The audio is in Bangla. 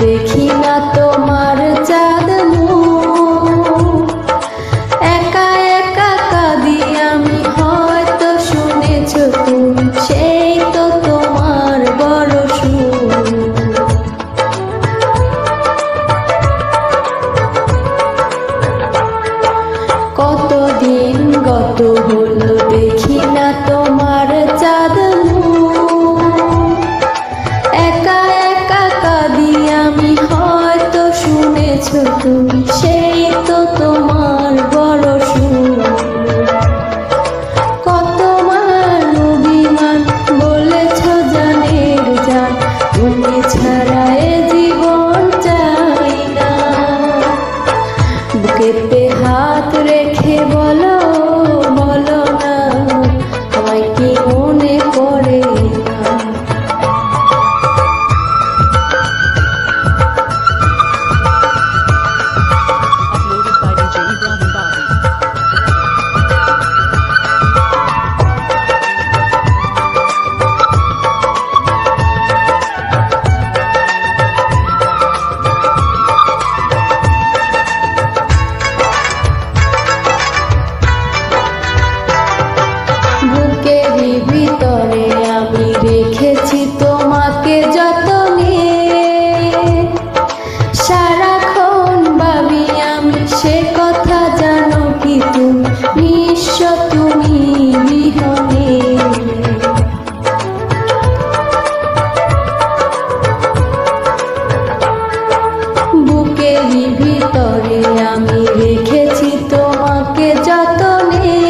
দেখি না তোমার চাঁদ মুখ me.